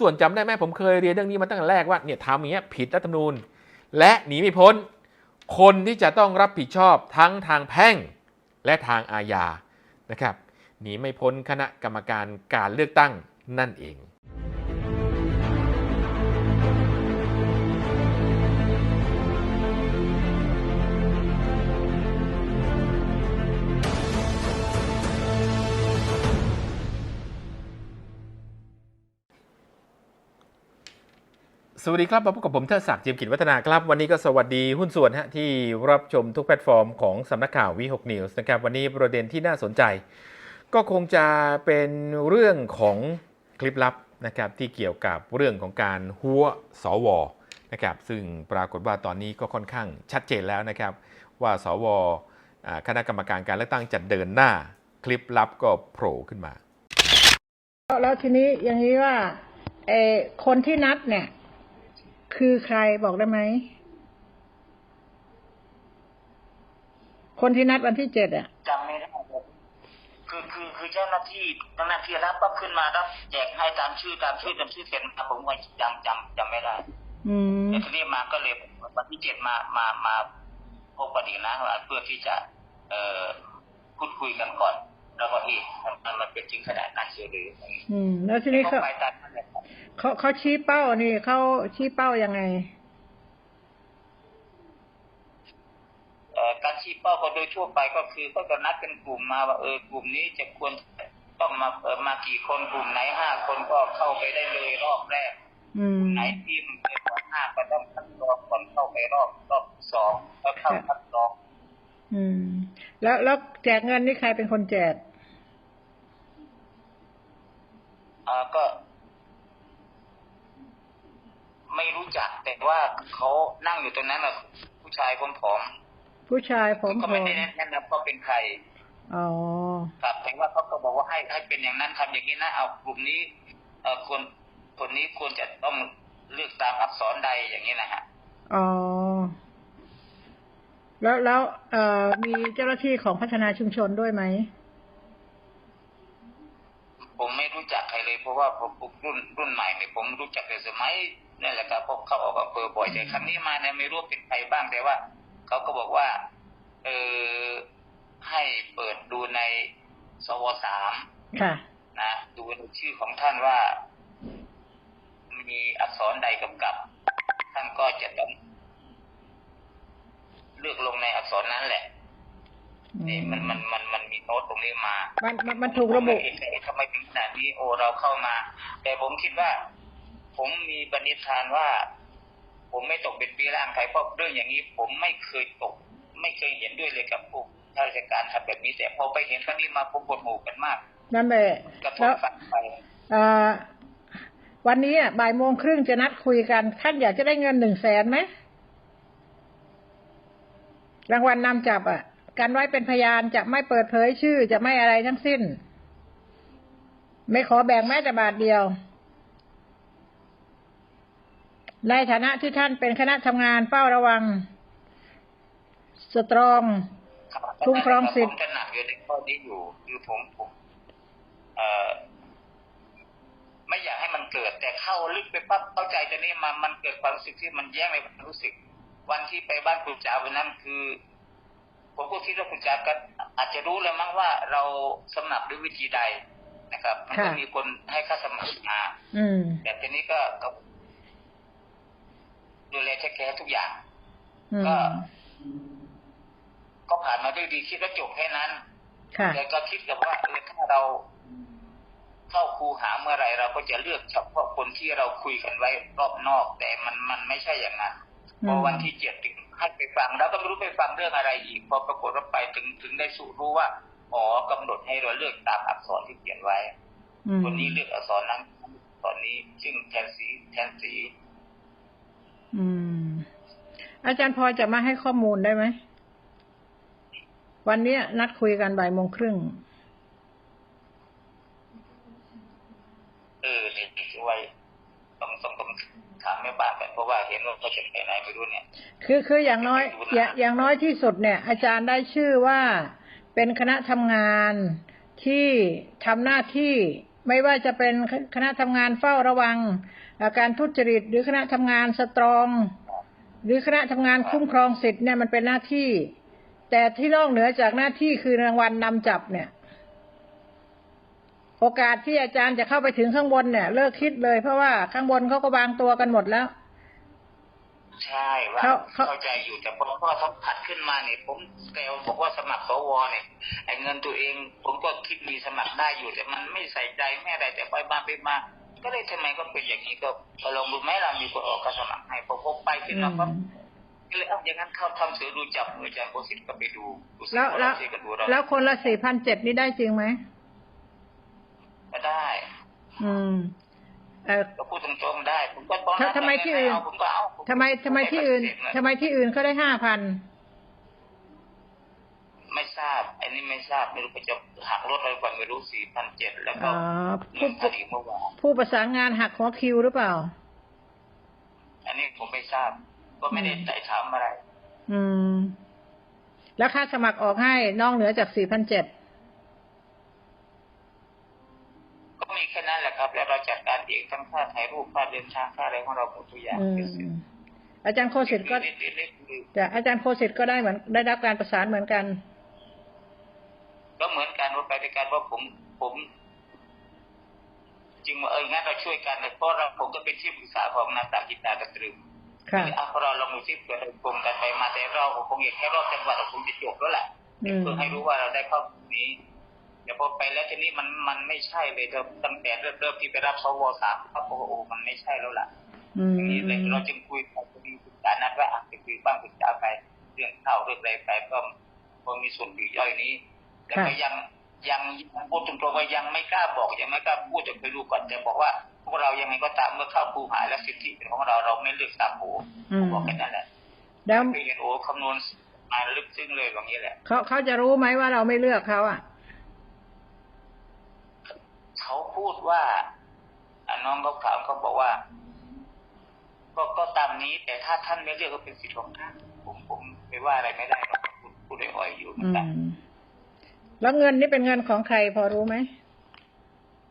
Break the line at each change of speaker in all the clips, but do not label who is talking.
ส่วนจำได้ไหมผมเคยเรียนเรื่องนี้มาตั้งแต่แรกว่าเนี่ยทำอย่างเงี้ยผิดรัฐธรรมนูญ และหนีไม่พ้น คนที่จะต้องรับผิดชอบทั้งทางแพ่งและทางอาญานะครับหนีไม่พ้นคณะกรรมการการเลือกตั้งนั่นเอง สวัสดีครับมาพบกับผมเทิดศักดิ์จียมกิจวัฒนาครับ วันนี้ก็สวัสดีหุ้นส่วนฮะที่รับชมทุกแพลตฟอร์มของสำนักข่าววิหกนิวส์นะครับวันนี้ประเด็นที่น่าสนใจ ก็คงจะเป็นเรื่องของคลิปลับนะครับที่เกี่ยวกับเรื่องของการหัวสวนะครับซึ่งปรากฏว่าตอนนี้ก็ค่อนข้างชัดเจนแล้วนะครับ ว่าสวอ่าคณะกรรมการการเลือกตั้งจะเดินหน้าคลิปลับก็โผล่ขึ้นมา
แล้วทีนี้อย่างนี้ว่าเออคนที่นัดเนี่ย คือใครบอกได้ไหม คนที่นัดวันที่เจ็ดอะ
จำไม่ได้เลยคือคือคือเจ้าหน้าที่เจ้าหน้าที่รับปั๊บขึ้นมารับแจกให้ตามชื่อตามชื่อตามชื่อเซ็นมาผมว่าจำจำจำไม่ได้
อืม
แต่ทีนี้มาก็เลยวันที่เจ็ดมามามาพบกันอีกนะว่าเพื่อที่จะ เอ่อพูดคุยกันก่อน แล้วก็เอ๊ะมันมันเป็นจริงขนาดนั้นเชียวหรือ
อืม แล้วทีนี้
เขา
เขา
ไปตามนั้นแหละ
เขาเขาชี้เป้านี่เขาชี้เป้ายังไง
เอ่อการชี้เป้าก็โดยทั่วไปก็คือก็จะนัดเป็นกลุ่มมาว่าเออกลุ่มนี้จะควรต้องมาเออมากี่คนกลุ่มไหนห้าคนก็เข้าไปได้เลยรอบแรก
อืม
ไหนที่มันเป็นรอบห้าก็ต้องคัดกรองคนเข้าไปรอบรอบสองแล้วเข้าคัดกรอง
อืม แล้วแล้วแจกเงินนี่ใครเป็นคนแจก
อ่าก็ ไม่รู้จักแต่ว่าเขานั่งอยู่ตรงนั้นน่ะผู้ชายผอม
ผู้ชายผ
ๆ
ม
ก็
ผ
ไม่
ม
ได้แนะนำว่าเป็นใคร
อ๋อ
ครับแต่ว่าเขาก็บอกว่าให้ให้เป็นอย่างนั้นทำอย่างนี้นะเอากลุ่มนี้ เอ่อคนคนนี้ควรจะต้องเลือกตามอักษรใดอย่างนี้นะฮะ
อ๋อ แล้วแล้วเอ่อมีเจ้าหน้าที่ของพัฒนาชุมชนด้วยไหม
ผมไม่รู้จักใครเลยเพราะว่าผมผมรุ่นรุ่นใหม่เนี่ยผมรู้จักแต่สมัยนี่นแหละครับพวกเขาออกอำเภอบ่อยแต่ครั้งนี้มาเนี่ยไม่รู้เป็นใครบ้างแต่ว่าเขาก็บอกว่า เออให้เปิดดูในสวสาม
ค่ะ
นะดูในชื่อของท่านว่า มีอักษรใดกำกับ ท่านก็จะต้อง เลือกลงในอักษรนั้นแหละนี่มันมันมันมันมีโน้ตตรงนี้มา
มันมันมันถูกระบุ
เอ๊ะทำไมถึงขนาดนี้โอเราเข้ามา แต่ผมคิดว่า ผมมีปณิธานว่า ผมไม่ตกเป็นปีร่างใครเพราะเรื่องอย่างนี้ ผมไม่เคยตก ไม่เคยเห็นด้วยเลยกับพวกข้าราชการทำแบบนี้แต่พอไปเห็นครั้งนี้มาผมปวดหูกันมาก
นั่นแหละ
กระท
แล้
บ
ว
ฝังไป
เอ่อวันนี้อะบ่ายโมงครึ่งจะนัดคุยกันท่านอยากจะได้เงินหนึ่งแสนไหม รางวัลนำจับอะ กันไว้เป็นพยานจะไม่เปิดเผยชื่อจะไม่อะไรทั้งสิ้น ไม่ขอแบ่งแม้แต่บาทเดียว ในฐานะที่ท่านเป็นคณะทำงานเฝ้าระวัง สตรองคุ้มครองสิทธิ์
ผมจะหนักอยู่ในข้อนี้อยู่คือผมผมเอ่อไม่อยากให้มันเกิด แต่เข้าลึกไปปั๊บเข้าใจจะนี่มามันเกิดความรู้สึกที่มันแย่งในความรู้สึก วันที่ไปบ้านคุณจ๋าวันนั้นคือ ผมก็คิดว่าคุณจ๋าก็อาจจะรู้แล้วมั้งว่าเราสมัครด้วยวิธีใดนะครับมันก็
ค่ะ
มีคนให้ค่าสมัครมา
อืม
แต่ทีนี้ก็ก็ดูแลเทคแคร์ทุกอย่าง
อื
ก็
ม
ก็ผ่านมาด้วยดีคิดว่าจบแค่นั้น
ค่ะ
แต่ก็คิดกับว่าเออถ้าเราเข้าคูหาเมื่อไหรเราก็จะเลือกเฉพาะคนที่เราคุยกันไว้รอบนอก แต่มันมันไม่ใช่อย่างนั้น
อืม
พอวันที่เจ็ดถึงให้ไปฟัง แล้วก็ไม่รู้ไปฟังเรื่องอะไรอีก พอปรากฏว่าไปถึงถึงได้สู่รู้ว่าอ๋อกำหนดให้เราเลือกตามอักษรที่เขียนไว้
อืม
คนนี้เลือกอักษรนั้นตอนนี้ซึ่งแทนสีแทนสี
อืม อาจารย์พอจะมาให้ข้อมูลได้ไหมวันเนี้ยนัดคุยกันบ่ายโมงครึ่ง
เออเนี่ยที่ไว้ต้องต้องต้อง ถามแม่บ้านกันเพราะว่าเห็นว่าเขาจะไปไหนไม่รู้เนี่ย
คือคืออย่างน้อยอย่าอย่างน้อยที่สุดเนี่ย อาจารย์ได้ชื่อว่าเป็นคณะทำงานที่ทำหน้าที่ไม่ว่าจะเป็นคณะทำงานเฝ้าระวังอาการทุจริต หรือคณะทำงานสตรอง หรือคณะทำงานคุ้มครองสิทธิ์เนี่ยมันเป็นหน้าที่ แต่ที่นอกเหนือจากหน้าที่คือรางวัลนำจับเนี่ย โอกาสที่อาจารย์จะเข้าไปถึงข้างบนเนี่ย เลิกคิดเลย เพราะว่าข้างบนเขาก็วางตัวกันหมดแล้ว
ใช่ว่า
เขาเขา
เข้าใจอยู่แต่พอพ่อสัมผัสขึ้นมาเนี่ยผมแกบอกว่าสมัครสวเนี่ยไอ้เงินตัวเอง ผมก็คิดมีสมัครได้อยู่ แต่มันไม่ใส่ใจไม่อะไรแต่ไปมาไปมาก็เลยทำไมก็เป็นอย่างนี้ก็ก็ลองดูไหมเรามีคนออกก็สมัครให้พอพบไปขึ้นมาก็ก็เลยเอาอย่างนั้นเข้าทำเสือดูจับมืออาจารย์โคสิตก็ไปดูดูสิ
แล้วแล้ว
เราสิก็ดูเรา
แล้วคนละสี่พันเจ็ดนี่ได้จริงไหม
ก็ได้
อืมเออ
ก็พูดตรงๆได้ผมก็ตอนนั้น
ทำไมที่อื่น
เอาผมก็เอาผ
ทำไมทำไมที่อื่นทำไมที่อื่นเขาได้ห้าพัน
ไม่ทราบอันนี้ไม่ทราบไม่รู้ไปจะหักลดอะไรก่อนไม่รู้สี่พันเจ็ดแล้วก็
อ๋อ
เงิ
ผู้
นคดีเมื่อวาน
ผู้ประสานงานหักหัวคิวหรือเปล่า
อันนี้ผมไม่ทราบ ก็ไม่ได้ไต่ถามอะไร
อืม แล้วค่าสมัครออกให้นอกเหนือจากสี่พันเจ็ด
ก็มีแค่นั้นแหละครับ แล้วเราจัดการเองทั้งค่าถ่ายรูปค่าเดินทางค่าอะไรของเราหมดทุกอย่าง
อืมอาจารย์โคสิตก็
นิดๆนิดๆ
จะอาจารย์โคสิตก็ได้เหมือนได้รับการประสานเหมือนกัน
ก็เหมือนกันว่าไปด้วยกันว่าผมผมจริงว่าเอองั้นเราช่วยกันเลยเพราะเราผมก็เป็นที่ปรึกษาของนาตากิตากระตรึม
ค่ะ
เอาเราลองดูที่เกิดกลมกันไปมาแต่เราคงอยากแค่รอบจังหวัดเราคงจะจบแล้วแหละ
อืม
เพื่อให้รู้ว่าเราได้เข้าตรงนี้ แต่พอไปแล้วทีนี้มันมันไม่ใช่เลยเราตั้งแต่เริ่มเริ่มที่ไปรับสวสามครับโอ้โหมันไม่ใช่แล้วล่ะ
อืม
ทีนี้เลยเราจึงคุยกันคุยปรึกษานัดว่าอะจะคุยบ้างปรึกษาไปเรื่องข้าวเรื่องอะไรไปก็ก็มีส่วนปลีกย่อยนี้แต่ก็ยังยังยังพูดตรงๆว่ายังไม่กล้าบอกยังไม่กล้าพูดจะไปดูก่อนแต่บอกว่าพวกเรายังไงก็ตามเมื่อเข้าภูหาและสิทธิเป็นของเราเราไม่เลือกสามโอ
อืม
บอกแค่นั้นแหละ
แล้ว
ไปเห็นโอ้คำนวณมาลึกซึ้งเลยแบบนี้แหละ
เขาเขาจะรู้ไหมว่าเราไม่เลือกเขาอะ
เขาพูดว่าอะน้องเขาถามเขาบอกว่าก็ก็ตามนี้ แต่ถ้าท่านไม่เลือกก็เป็นสิทธิ์ของท่านผมผมไม่ว่าอะไรไม่ได้หรอกพูดพูดอ่อยๆอยู่เหมือ
อื
นกัน
มแล้วเงินนี่เป็นเงินของใครพอรู้ไหม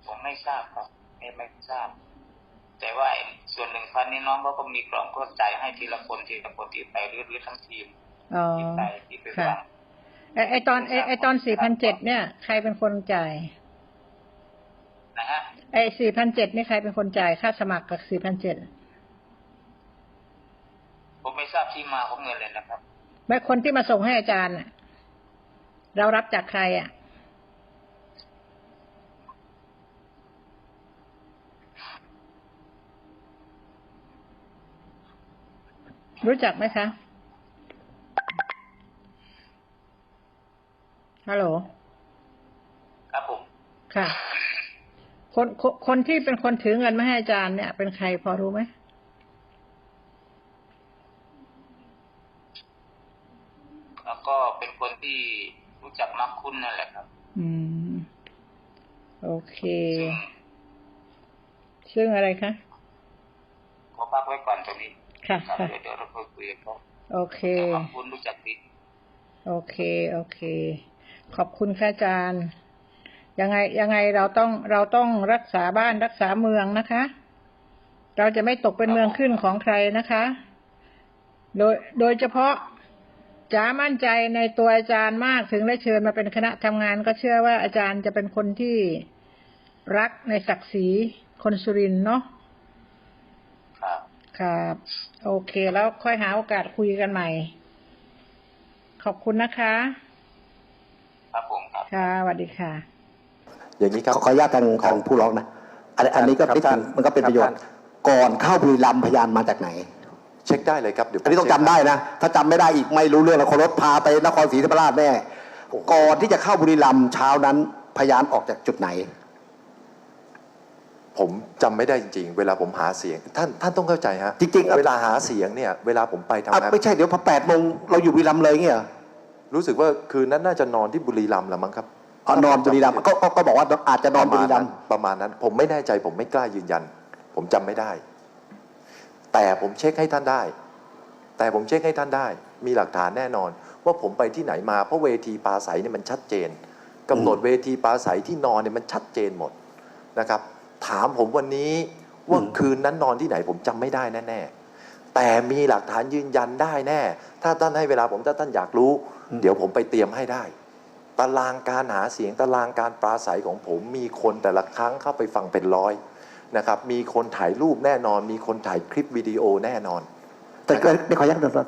ผมไม่ทราบครับไม่ไม่ทราบ แต่ว่าไอ้ส่วนหนึ่งพันนี้น้องเขาก็มีกล่องก็จ่ายให้ทีละคนทีละคนที่ไปหรือหรือทั้งทีม
อ๋อ
ที่ไปที่ไป
ค่ะ
ฟัง
ไอไอตอนไอไอตอนสี่พันเจ็ดเนี่ย ใครเป็นคนจ่าย
นะฮะ
ไอสี่พันเจ็ดนี่ใครเป็นคนจ่ายค่าสมัครกับสี่พันเจ็ด
ผมไม่ทราบที่มาของเงินเลยนะครับ
แม่คนที่มาส่งให้อาจารย์น่ะเรารับจากใครอะรู้จักไหมคะ ฮัลโหล
ครับผม
ค่ะ คนคนคนที่เป็นคนถือเงินมาให้อาจารย์เนี่ย เป็นใครพอรู้ไหม
แล้วก็เป็นคนที่รู้จักมักคุ้นนั่นแหละครับ
อืม โอเค
ซึ่ง
ซึ่งอะไรคะ
ขอพักไว้ก่อนตรงนี้
ค่ะ
ครับ
ค่ะ
เดี๋ยวเดี๋ยวเราค่อยคุยกันครับ
โอเค
มักคุ้นรู้จักดี
โอเค โอเค ขอบคุณค่ะอาจารย์ ยังไงยังไงเราต้องเราต้องรักษาบ้านรักษาเมืองนะคะ เราจะไม่ตกเป็นเมืองขึ้นของใครนะคะ โดยโดยเฉพาะจ๋ามั่นใจในตัวอาจารย์มากถึงได้เชิญมาเป็นคณะทำงาน ก็เชื่อว่าอาจารย์จะเป็นคนที่รักในศักดิ์ศรีคนสุรินทร์เนาะ
ครับ
ครับโอเค แล้วค่อยหาโอกาสคุยกันใหม่ ขอบคุณนะคะ
ครับผมครับ
ค่ะสวัสดีค่ะ
อย่างนี้ครับ
ขอขออนุญาตทางทางผู้ร้องนะอันอันนี้ก็
ครับ
นิดนึง
ท่าน
มันก็เป็นประโยชน์
ครับ
ก่อนเข้าบุรีรัมย์พยานมาจากไหน
เช็คได้เลยครับเดี๋ยวผม
อันนี้ต้อง
เช็
จำ
ค
ได้นะ ถ้าจำไม่ได้อีกไม่รู้เรื่องแล้วคนรถพาไปนครศรีธรรมราชแน่ ก่อนที่จะเข้าบุรีรัมย์เช้านั้นพยานออกจากจุดไหน
ผมจำไม่ได้จริงๆ เวลาผมหาเสียง ท่านท่านต้องเข้าใจฮะ
จริงๆอะ
เวลาหาเสียงเนี่ยเวลาผมไปทำ
อะ
งาน
ไม่ใช่เดี๋ยวพอแปดโมงเราอยู่บุรีรัมย์เลยเงี้ยเหรอ
รู้สึกว่าคืนนั้นน่าจะนอนที่บุรีรัมย์ละมั้งครับ
อ๋อนอนบุรีรัมย์ก็ก็ก็บอกว่าอาจจะนอนบุรีรัมย์
ประมาณนั้น ผมไม่แน่ใจผมไม่กล้ายืนยัน ผมจำไม่ได้ แต่ผมเช็คให้ท่านได้ แต่ผมเช็คให้ท่านได้ มีหลักฐานแน่นอน ว่าผมไปที่ไหนมาเพราะเวทีปราศัยเนี่ยมันชัดเจนกำหนดเวทีปราศัยที่นอนเนี่ยมันชัดเจนหมดนะครับ ถามผมวันนี้ว่า
อืม
คืนนั้นนอนที่ไหนผมจำไม่ได้แน่ๆแต่มีหลักฐานยืนยันได้แน่ ถ้าท่านให้เวลาผมถ้าท่านอยากรู้ เดี๋ยวผมไปเตรียมให้ได้ ตารางการหาเสียงตารางการปราศัยของผมมีคนแต่ละครั้งเข้าไปฟังเป็นร้อยนะครับมีคนถ่ายรูปแน่นอน มีคนถ่ายคลิปวิดีโอแน่นอน
แต่ก็ไม่ขอยักหน่อย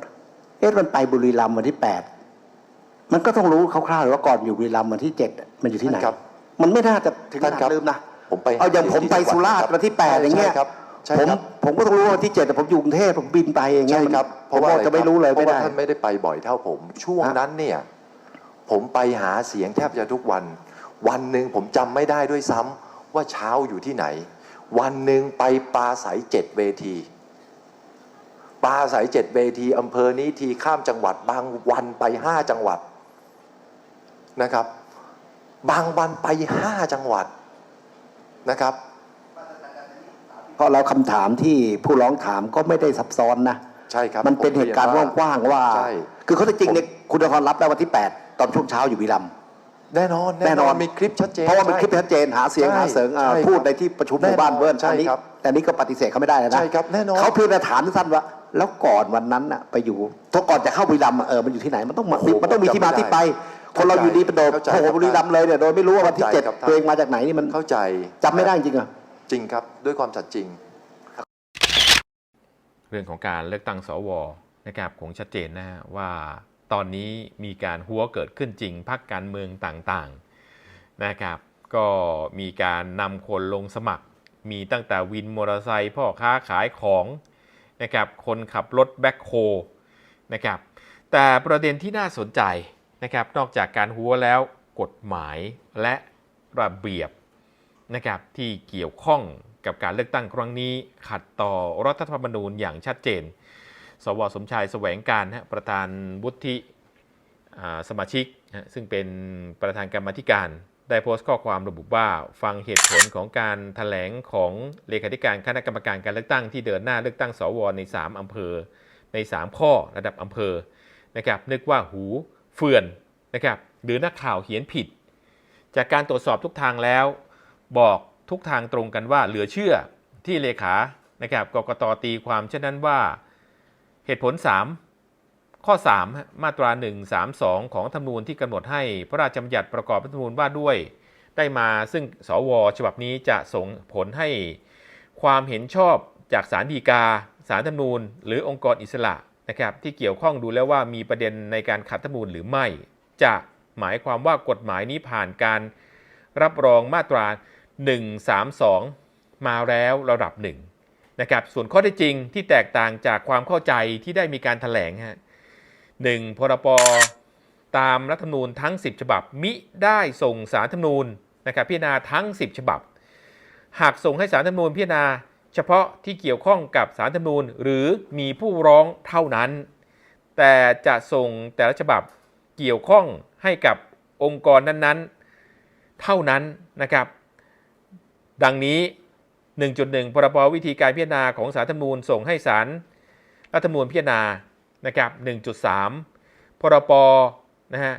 เอ๊ะมันไปบุรีรัมย์วันที่แปดมันก็ต้องรู้คร่าวๆว่าก่อนอยู่บุรีรัมย์วันที่เจ็ดมันอยู่ที่ไหน
ครับ
มันไม่น่าจะถึงข
ท่าน
นา
ครั
ด
บ
ลืมนะ
ผมไป
เอาอย่างผมไปสุราษฎร์วันที่แปดอย่างเงี้ย
ใช่ครับใช่
ผม
ครับ
ผมก็ต้องรู้ว่าวันที่เจ็ดแต่ผมอยู่กรุงเทพผมบินไปอย่างเงี้
ใช่
ย
ครับ
เพราะว่า
อ
จะไม่รู้เลย
เพ
ไม่
ราะว่า
ได้
ท่านไม่ได้ไปบ่อยเท่าผม ช่วง
ฮะ
นั้นเนี่ย ผมไปหาเสียงแทบจะทุกวัน วันหนึ่งผมจำไม่ได้ด้วยซ้ำว่าเช้าอยู่ที่ไหน วันหนึ่งไปปลาใสเจ็ดเวทีปลาใสเจ็ดเวทีอำเภอนี้ทีข้ามจังหวัด บางวันไปห้าจังหวัดนะครับ บางวันไปห้าจังหวัดนะครับ
เพราะเราคำถามที่ผู้ร้องถามก็ไม่ได้ซับซ้อนนะ
ใช่ครับ
มันเป็นเหตุการณ์
ผม
กว้างๆว่า
ใช่
คือเขาจริงๆเนี่ยคุณนครรับแล้ววันที่8 ตอนช่วงเช้าอยู่บุรีรัมย์
แน่นอน
แน่นอน
มีคลิปชัดเจน
เพราะว่ามัน
ใช่
คลิปชัดเจนหาเสียง
ใช่
หาเสียงอ่า
ใช่ครับ
พูดในที่ประชุมหมู่บ้าน
แน่นอน
เบิ้ล
ใช่
อันนี้
ครับ
แต่นี้ก็ปฏิเสธเขาไม่ได้แล้วนะ
ใช่ครับแน่นอน
เขาเพียงแต่ถามสั้นๆว่า แล้วก่อนวันนั้นน่ะไปอยู่ถ้าก่อนจะเข้าบุรีรัมย์อะเออมันอยู่ที่ไหนมันต้องมา
โอ้โห
มันต้องมีที่มาที่ไป คนเราอยู่ดีเป็นโดด
เข้าใจ
โผล่บุรีรัมย์เลยเนี่ยโดยไม่รู้ว่าวันที่
เข้าใจ
เจ็ด
ครับท่าน
ตัวเองมาจากไหนนี่มัน
เข้าใจ
จำไม่ได้จริงเหรอ
จริงครับ ด้วยความสัตย์จริง
เรื่องของการเลือกตั้งสวนะครับคงชัดเจนนะฮะว่า ตอนนี้มีการหัวเกิดขึ้นจริงพักการเมืองต่างๆนะครับก็มีการนำคนลงสมัคร มีตั้งแต่วินมอเตอร์ไซค์พ่อค้าขายของนะครับคนขับรถแบ็คโฮนะครับแต่ประเด็นที่น่าสนใจนะครับนอกจากการหัวแล้วกฎหมายและระเบียบนะครับที่เกี่ยวข้องกับการเลือกตั้งครั้งนี้ขัดต่อรัฐธรรมนูญอย่างชัดเจน สวสมชายแสวงการฮะประธานวุฒิสมาชิกฮะซึ่งเป็นประธานกรรมธิการ ได้โพสต์ข้อความระบุว่าฟังเหตุผลของการถแถลงของเลขาธิการคณะกรรมการการเลือกตั้งที่เดินหน้าเลือกตั้งสวใน 3 อำเภอ ใน 3 ข้อระดับอำเภอนะครับนึกว่าหูเฟื่อนนะครับหรือนักข่าวเขียนผิด จากการตรวจสอบทุกทางแล้ว บอกทุกทางตรงกันว่าเหลือเชื่อที่เลขานะครับกกตตีความเช่นนั้นว่า เหตุผล 3 ข้อ3มาตรา 132 ของธรรมนูญที่กำหนดให้พระราชบัญญัติประกอบรัฐธรรมนูญว่าด้วย ได้มาซึ่งสวฉบับนี้จะส่งผลให้ความเห็นชอบจากสารดีกาสารธรรมนูญ หรือองค์กรอิสระนะครับที่เกี่ยวข้องดูแล้วว่ามีประเด็นในการขัดธรรมนูญหรือไม่ จะหมายความว่ากฎหมายนี้ผ่านการรับรองมาตรา 132 มาแล้วระดับหนึ่ง นะครับส่วนข้อเท็จจริงที่แตกต่างจากความเข้าใจที่ได้มีการถแถลงฮะหนึ่งพรปตามรัฐธรรมนูญทั้ง 10 ฉบับ มิได้ส่งสารธรรมนูญนะครับพิจารณาทั้ง 10 ฉบับ หากส่งให้สารธรรมนูญพิจารณา เฉพาะที่เกี่ยวข้องกับสารธรรมนูญ หรือมีผู้ร้องเท่านั้น แต่จะส่งแต่ละฉบับเกี่ยวข้องให้กับองค์กรนั้นๆ เท่านั้นนะครับ ดังนี้ 1.1 พรบวิธีการพิจารณาของสารธรรมนูญส่งให้ศาลรัฐธรรมนูญพิจารณานะครับ 1.3 พรปนะฮะ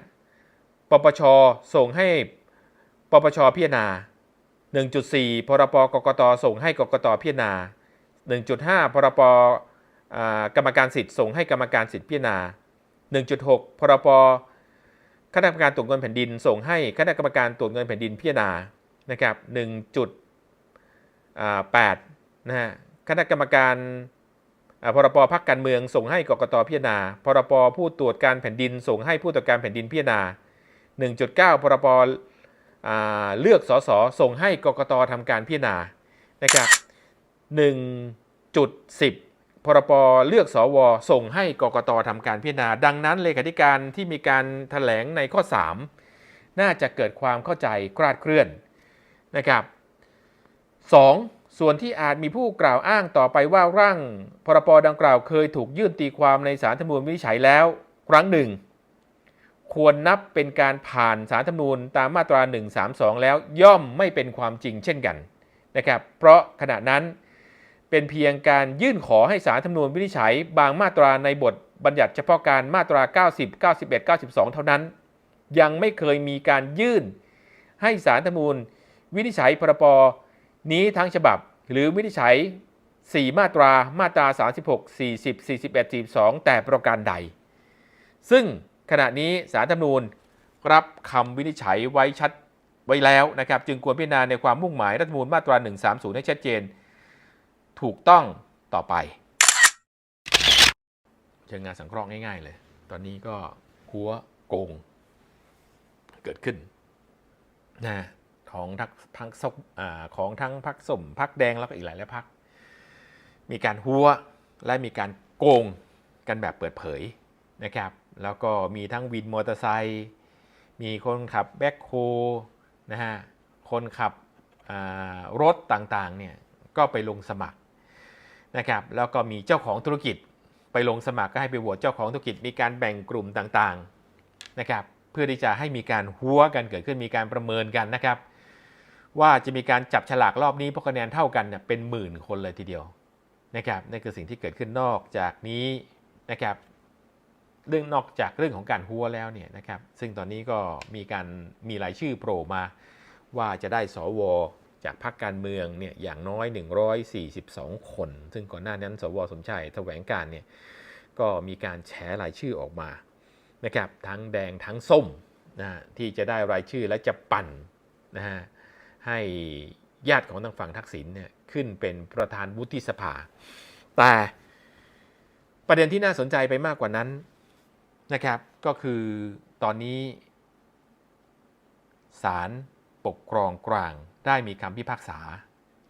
ปปช ส่งให้ปปชพิจารณา 1.4 พรปกกต ส่งให้กกตพิจารณา 1.5 พรปอ่ากรรมการสิทธิ์ส่งให้กรรมการสิทธิ์พิจารณา 1.6 พรปคณะกรรมการตรวจเงินแผ่นดิน ส่งให้คณะกรรมการตรวจเงินแผ่นดินพิจารณา นะครับ 1. 8นะฮะคณะกรรมการพรปพักการเมืองส่งให้กกตพิจารณา พรปผู้ตรวจการแผ่นดิน ส่งให้ผู้ตรวจการแผ่นดินพิจารณา 1.9 พรปเลือกสสส่งให้กกตทำการพิจารณานะครับ1.10 พรปเลือกสว ส่งให้กกตทำการพิจารณา ดังนั้นเลขาธิการที่มีการถแถลงในข้อ 3 น่าจะเกิดความเข้าใจคลาดเคลื่อนนะครับ 2. ส่วนที่อาจมีผู้กล่าวอ้างต่อไปว่าร่างพรปดังกล่าวเคยถูกยื่นตีความในสารธรรมนูญวินิจฉัยแล้ว ครั้งหนึ่ง ควรนับเป็นการผ่านสารธรรมนูญตามมาตรา 132 แล้วย่อมไม่เป็นความจริงเช่นกันนะครับ เพราะขณะนั้นเป็นเพียงการยื่นขอให้สารธรรมนูญวินิจฉัย บางมาตราในบทบัญญัติเฉพาะการมาตรา 90 91 92 เท่านั้น ยังไม่เคยมีการยื่น ให้สารธรรมนูญวินิจฉัยพรป นี้ทั้งฉบับหรือวินิจฉัย 4 มาตรามาตรา 36 40 41 42 แต่ประการใด ซึ่งขณะนี้สารธรรมนูญรับคำวินิจฉัยไว้ชัดไว้แล้วนะครับ จึงควรพิจารณาในความมุ่งหมายรัฐธรรมนูญมาตรา 130 ให้ชัดเจน ถูกต้องต่อไป เชิงงานสังเคราะห์ง่าย ๆ เลย ตอนนี้ก็หัวโกง เกิดขึ้นนะ ของทักพักส้มของทั้งพักสมพักแดงแล้วก็อีกหลายหลายพัก มีการหัวและมีการโกงกันแบบเปิดเผยนะครับ แล้วก็มีทั้งวินมอเตอร์ไซค์มีคนขับแบ็คโฮนะฮะคนขับรถต่างๆเนี่ยก็ไปลงสมัครนะครับแล้วก็มีเจ้าของธุรกิจไปลงสมัครก็ให้ไปโหวตเจ้าของธุรกิจมีการแบ่งกลุ่มต่างๆนะครับเพื่อที่จะให้มีการหัวกันเกิดขึ้นมีการประเมินกันนะครับ ว่าจะมีการจับฉลากรอบนี้เพราะคะแนนเท่ากันเนี่ยเป็นหมื่นคนเลยทีเดียวนะครับนั่นคือสิ่งที่เกิดขึ้นนอกจากนี้นะครับเรื่องนอกจากเรื่องของการหัวแล้วเนี่ยนะครับ ซึ่งตอนนี้ก็มีการมีรายชื่อโผล่มา ว่าจะได้สวจากพรรคการเมืองเนี่ยอย่างน้อย 142 คน ซึ่งก่อนหน้านั้น สวสมชัยแถวงการเนี่ยก็มีการแฉรายชื่อออกมานะครับทั้งแดงทั้งส้มนะที่จะได้รายชื่อและจะปั่นนะฮะ ให้ญาติของทางฝั่งทักษิณเนี่ยขึ้นเป็นประธานวุฒิสภา แต่ประเด็นที่น่าสนใจไปมากกว่านั้นนะครับก็คือตอนนี้ศาลปกครองกลางได้มีคำพิพากษา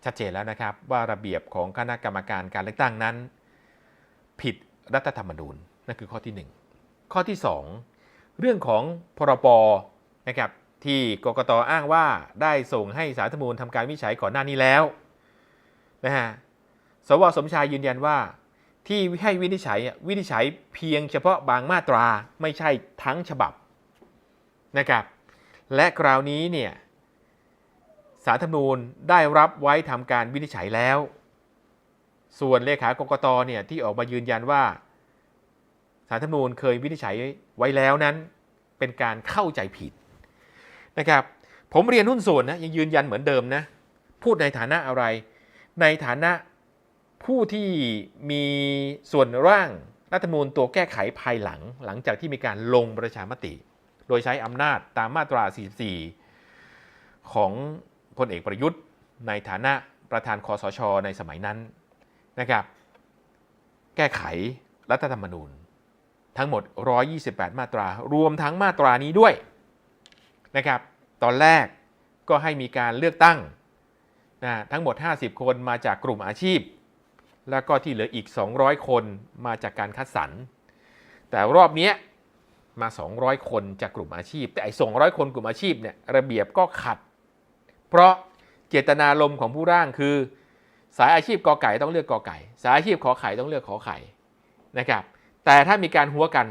ชัดเจนแล้วนะครับ ว่าระเบียบของคณะกรรมการการเลือกตั้งนั้น ผิดรัฐธรรมนูญนั่นคือข้อที่ 1 ข้อที่ 2 เรื่องของพรบนะครับ ที่กกตอ้างว่าได้ส่งให้สารธรรมนูญทำการวิจัยก่อนหน้านี้แล้วนะฮะสวสมชายยืนยันว่าที่ให้วินิจฉัยวินิจฉัยเพียงเฉพาะบางมาตราไม่ใช่ทั้งฉบับนะครับ และคราวนี้เนี่ยสารธรรมนูญได้รับไว้ทำการวินิจฉัยแล้ว ส่วนเลขากกตเนี่ยที่ออกมายืนยันว่าสารธรรมนูญเคยวินิจฉัยไว้แล้วนั้น เป็นการเข้าใจผิด นะครับ ผมเรียนหุ้นส่วนนะยังยืนยันเหมือนเดิมนะ พูดในฐานะอะไร ในฐานะผู้ที่มีส่วนร่างรัฐธรรมนูญตัวแก้ไขภายหลัง หลังจากที่มีการลงประชามติ โดยใช้อำนาจตามมาตรา 44 ของพลเอกประยุทธ์ ในฐานะประธานคอสชในสมัยนั้นนะครับ แก้ไขรัฐธรรมนูญ ทั้งหมด 128 มาตรา รวมทั้งมาตรานี้ด้วย นะครับ ตอนแรกก็ให้มีการเลือกตั้งนะทั้งหมด 50 คนมาจากกลุ่มอาชีพ แล้วก็ที่เหลืออีก 200 คนมาจากการคัดสรร แต่รอบนี้มา 200 คนจากกลุ่มอาชีพ แต่ไอ้200 คนกลุ่มอาชีพเนี่ยระเบียบก็ขัด เพราะเจตนารมณ์ของผู้ร่างคือ สายอาชีพกอไก่ต้องเลือกกอไก่ สายอาชีพขอไข่ต้องเลือกขอไข่นะครับ แต่ถ้ามีการหัวกัน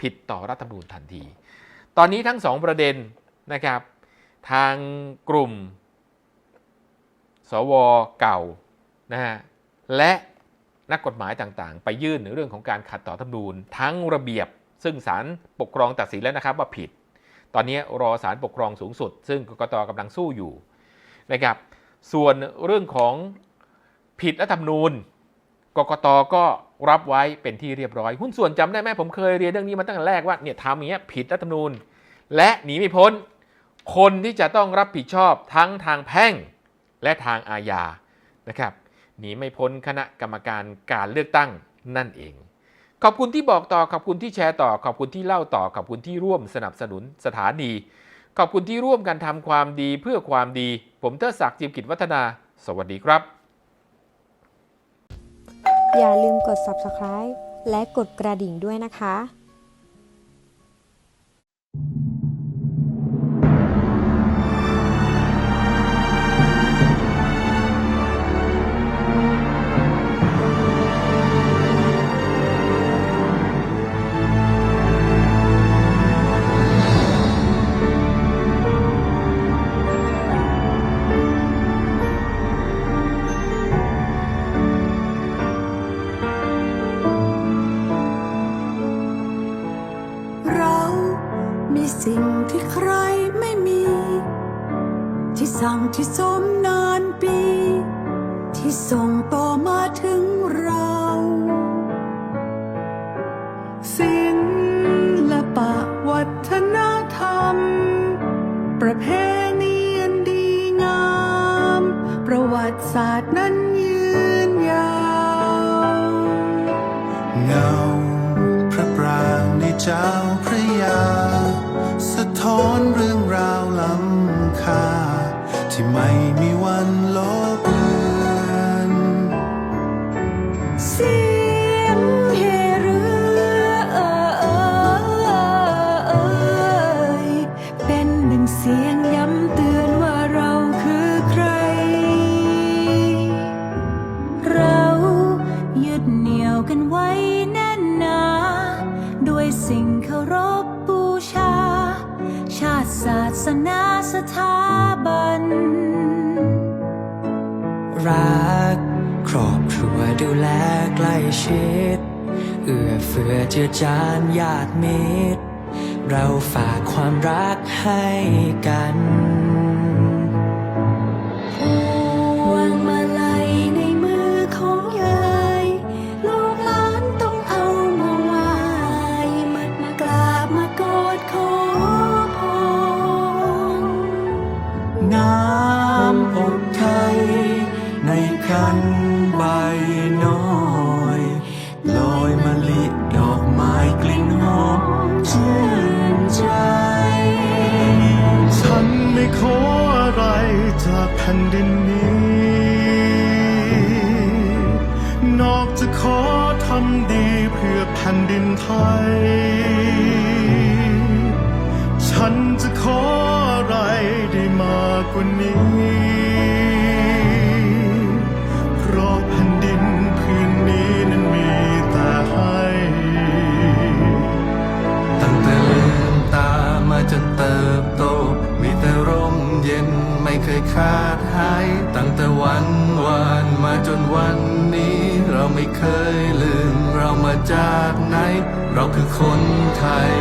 ผิดต่อรัฐธรรมนูญทันที ตอนนี้ทั้งสองประเด็น นะครับ ทางกลุ่ม สวเก่านะฮะและนักกฎหมายต่างๆ ไปยื่นเรื่องของการขัดต่อธรรมนูญทั้งระเบียบซึ่งศาลปกครองตัดสินแล้วนะครับว่าผิด ตอนนี้รอศาลปกครองสูงสุด ซึ่งกกตกำลังสู้อยู่นะครับ ส่วนเรื่องของผิดรัฐธรรมนูญกกตก็รับไว้เป็นที่เรียบร้อย หุ้นส่วนจำได้ไหมผมเคยเรียนเรื่องนี้มาตั้งแต่แรกว่าเนี่ยทำอย่างเงี้ยผิดรัฐธรรมนูญ และหนีไม่พ้น คนที่จะต้องรับผิดชอบทั้งทางแพ่งและทางอาญานะครับหนีไม่พ้นคณะกรรมการการเลือกตั้งนั่นเอง ขอบคุณที่บอกต่อขอบคุณที่แชร์ต่อขอบคุณที่เล่าต่อขอบคุณที่ร่วมสนับสนุนสถานี ขอบคุณที่ร่วมกันทำความดีเพื่อความดี ผมเทดศักดิ์จิมกิจวัฒนา สวัสดีครับ
อย่าลืมกด subscribe และกดกระดิ่งด้วยนะคะ
ที่สมนานปี ที่ส่งต่อมาถึงเราศิลปะวัฒนธรรม ประเพณีอันดีงาม ประวัติศาสตร์นั้นยืนยาว
เงาพระปรางในเจ้าพระยา สะท้อนเรื่อง ที่
ชิ
ด เอื้อเฟื้อเจือจานญาติมิตร เราฝากความรักให้กัน
ทำดีเพื่อแผ่นดินไทย ฉันจะขออะไรได้มากกว่านี้ เพราะแผ่นดินพื้นนี้นั้นมีแต่ให้ ตั้งแต่ลืมตามาจนเติบโต มีแต่ร่มเย็นไม่เคยขาดหาย ตั้งแต่วันวานมาจนวันนี้ เราไม่เคยลืมเรามาจากไหน เราคือคนไทย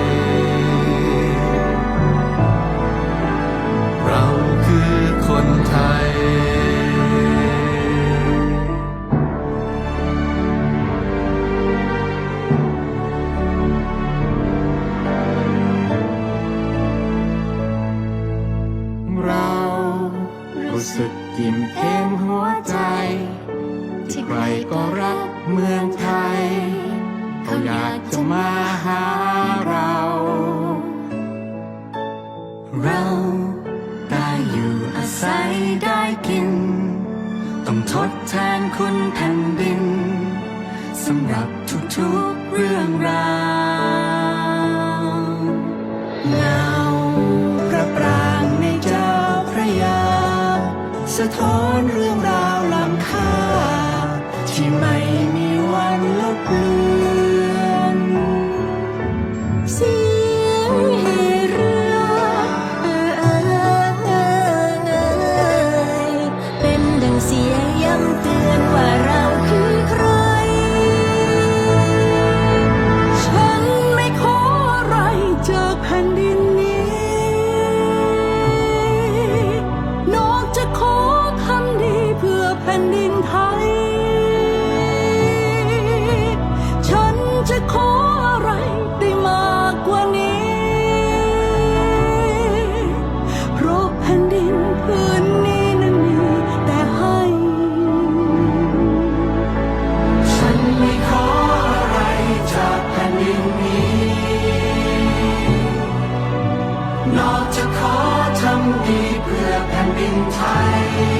ีเพื่อแผ่นดินไทย